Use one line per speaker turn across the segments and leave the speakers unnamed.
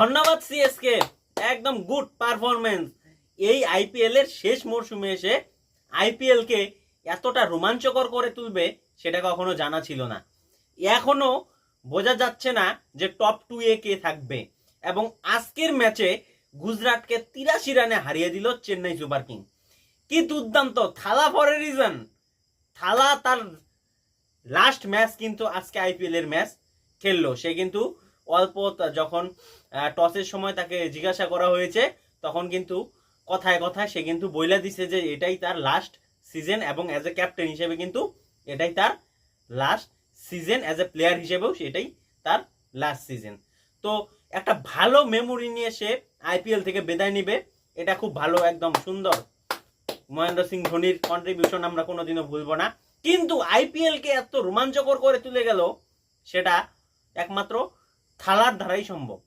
ধন্যবাদ সিএসকে একদম good performance এই আইপিএল এর শেষ মরশুমে এসে আইপিএল কে এতটা রোমাঞ্চকর করে তুলবে সেটা কখনো জানা ছিল না। এখনও বোঝা যাচ্ছে না যে টপ টু এ কে থাকবে। এবং আজকের ম্যাচে গুজরাটকে তিরাশি রানে হারিয়ে দিল চেন্নাই সুপার কিং। কি দুর্দান্ত, থালা ফর এ রিজন থালা তার লাস্ট ম্যাচ কিন্তু আজকে আইপিএল এর ম্যাচ খেললো। সে কিন্তু অল্প যখন টসের সময় তাকে জিজ্ঞাসা করা হয়েছে, তখন কিন্তু কথায় কথায় সে কিন্তু বইলা দিছে যে এটাই তার লাস্ট সিজন এবং অ্যাজ এ ক্যাপ্টেন হিসেবে কিন্তু এটাই তার last season as a player হিসেবেও সেটাই তার লাস্ট সিজন তো একটা ভালো মেমোরি নিয়ে সে আইপিএল থেকে বেদায় নিবে, এটা খুব ভালো, একদম সুন্দর। মহেন্দ্র সিং ধোনির কন্ট্রিবিউশন আমরা কোনোদিনও ভুলবো না। কিন্তু আইপিএল কে এত রোমাঞ্চকর করে তুলে গেল, সেটা একমাত্র থালার ধারাই সম্ভব।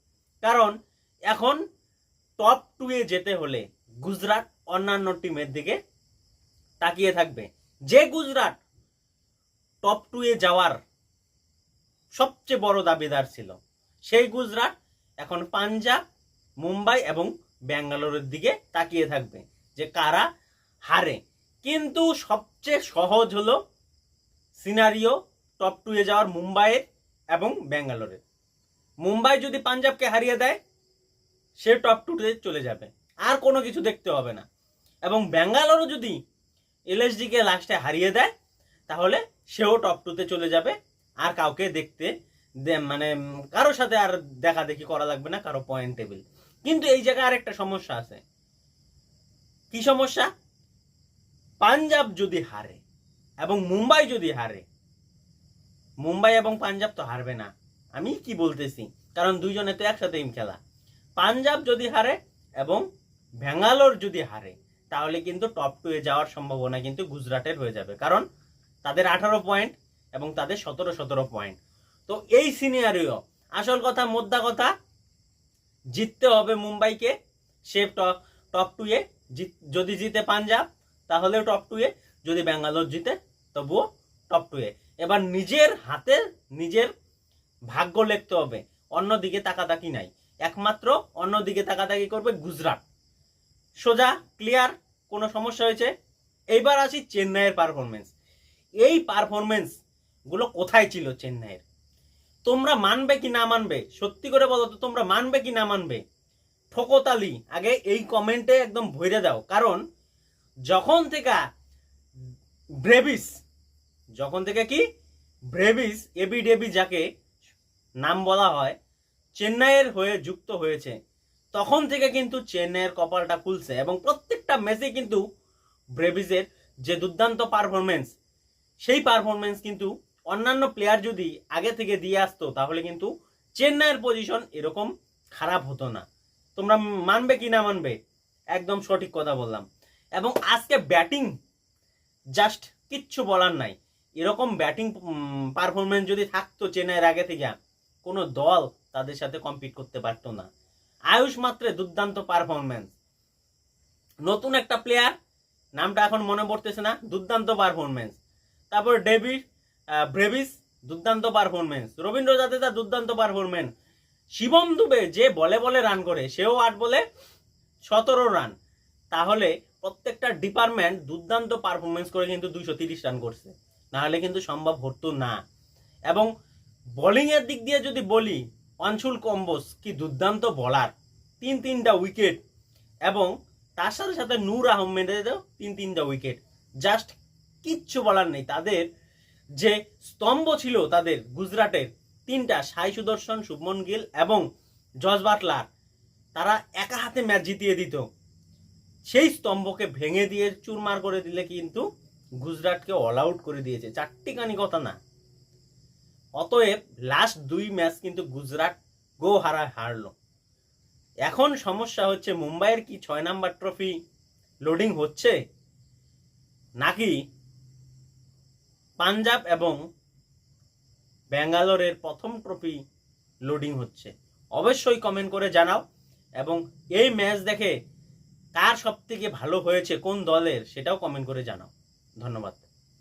কারণ এখন টপ টু এ যেতে হলে গুজরাট অন্যান্য টিমের দিকে তাকিয়ে থাকবে। যে গুজরাট টপ টু এ যাওয়ার সবচেয়ে বড় দাবিদার ছিল, সেই গুজরাট এখন পাঞ্জাব, মুম্বাই এবং ব্যাঙ্গালোরের দিকে তাকিয়ে থাকবে যে কারা হারে। কিন্তু সবচেয়ে সহজ হলো সিনারিও টপ টু এ যাওয়ার মুম্বাইয়ের এবং ব্যাঙ্গালোরের। মুম্বাই যদি পাঞ্জাবকে হারিয়ে দেয়, সে টপ টুতে চলে যাবে। আর কোনো কিছু দেখতে হবে না। এবং ব্যাঙ্গালোরও যদি এলএসডিকে লাস্টে হারিয়ে দেয়, তাহলে সেও টপ টুতে চলে যাবে। আর কাউকে দেখতে মানে কারোর সাথে আর দেখা দেখি করা লাগবে না, কারও পয়েন্ট টেবিল কিন্তু এই জায়গায় আর একটা সমস্যা আছে। কি সমস্যা? পাঞ্জাব যদি হারে এবং মুম্বাই যদি হারে, মুম্বাই এবং পাঞ্জাব তো হারবে না। আমি কি বলতেছি? কারণ দুইজনে তো একসাথে খেলা। পাঞ্জাব যদি হারে এবং ব্যাঙ্গালোর যদি হারে, তাহলে কিন্তু টপ টু এ যাওয়ার সম্ভাবনা কিন্তু গুজরাটের হয়ে যাবে। কারণ তাদের আঠারো পয়েন্ট এবং তাদের সতেরো সতেরো পয়েন্ট তো এই সিনিয়রিও আসল কথা, মোদ্দা কথা, জিততে হবে মুম্বাইকে। সে টপ টু এ যদি জিতে পাঞ্জাব তাহলে টপ টু এ। যদি ব্যাঙ্গালোর জিতে, তবুও টপ টু এ। এবার নিজের হাতে, নিজের ভাগ্য লিখতে হবে। অন্যদিকে তাকাতাকি নাই। একমাত্র অন্যদিকে তাকাতাকি করবে গুজরাট। সোজা ক্লিয়ার কোনো সমস্যা হয়েছে? এইবার আসি চেন্নাইয়ের পারফরমেন্স এই পারফরমেন্সগুলো কোথায় ছিল চেন্নাইয়ের? তোমরা মানবে কি না মানবে? সত্যি করে বলো তো, তোমরা মানবে কি না মানবে? ঠকতালি আগে এই কমেন্টে একদম ভরে দাও। কারণ, যখন থেকে ব্রেভিস যখন থেকে কি? ব্রেভিস এবি ডেবি যাকে নাম বলা হয়, চেন্নাইয়ের হয়ে যুক্ত হয়েছে। তখন থেকে কিন্তু চেন্নাইয়ের কপালটা খুলছে এবং প্রত্যেকটা ম্যাচে কিন্তু ব্রেভিজের যে দুর্দান্ত পারফরমেন্স সেই পারফরমেন্স কিন্তু অন্যান্য প্লেয়ার যদি আগে থেকে দিয়ে আসতো, তাহলে কিন্তু চেন্নাইয়ের পজিশন এরকম খারাপ হতো না। তোমরা মানবে কি না মানবে? একদম সঠিক কথা বললাম। এবং আজকে ব্যাটিং জাস্ট কিচ্ছু বলার নাই। এরকম ব্যাটিং পারফরমেন্স যদি থাকতো চেন্নাইয়ের আগে থেকে কোনো দল তাদের সাথে কম্পিট করতে পারতো না। আয়ুষ মাত্রে দুর্দান্ত পারফরমেন্স নতুন একটা প্লেয়ার নামটা এখন মনে পড়তেছে না, দুর্দান্ত পারফরমেন্স তারপর ডেভিড ব্রেভিস, দুর্দান্ত পারফরমেন্স রবীন্দ্র জাদেজা দুর্দান্ত পারফরমেন্স শিবম দুবে যে বলে বলে রান করে, সেও আট বলে সতেরো রান তাহলে প্রত্যেকটা ডিপার্টমেন্ট দুর্দান্ত পারফরমেন্স করে কিন্তু দুইশো তিরিশ রান করছে। নাহলে কিন্তু সম্ভব হতো না। এবং বোলিং এর দিক দিয়ে যদি বলি, অঞ্চুল কম্বোস কি দুর্দান্ত বলার তিন তিনটা উইকেট এবং তার সাথে সাথে নূর আহমেদেরও তিন তিনটা উইকেট জাস্ট কিচ্ছু বলার নেই। তাদের যে স্তম্ভ ছিল তাদের গুজরাটের তিনটা সাই সুদর্শন, শুভমন গিল এবং জজ বাটলার, তারা একা হাতে ম্যাচ জিতিয়ে দিত। সেই স্তম্ভকে ভেঙে দিয়ে চুরমার করে দিলে কিন্তু গুজরাটকে অল আউট করে দিয়েছে। চারটি কানি কথা না। অতএব লাস্ট দুই ম্যাচ কিন্তু গুজরাট গো হারা হারলো। এখন সমস্যা হচ্ছে মুম্বাইয়ের কি ছয় নাম্বার ট্রফি লোডিং হচ্ছে? নাকি পাঞ্জাব এবং ব্যাঙ্গালোরের প্রথম ট্রফি লোডিং হচ্ছে? অবশ্যই কমেন্ট করে জানাও এবং এই ম্যাচ দেখে কার সব থেকে ভালো হয়েছে, কোন দলের, সেটাও কমেন্ট করে জানাও। ধন্যবাদ।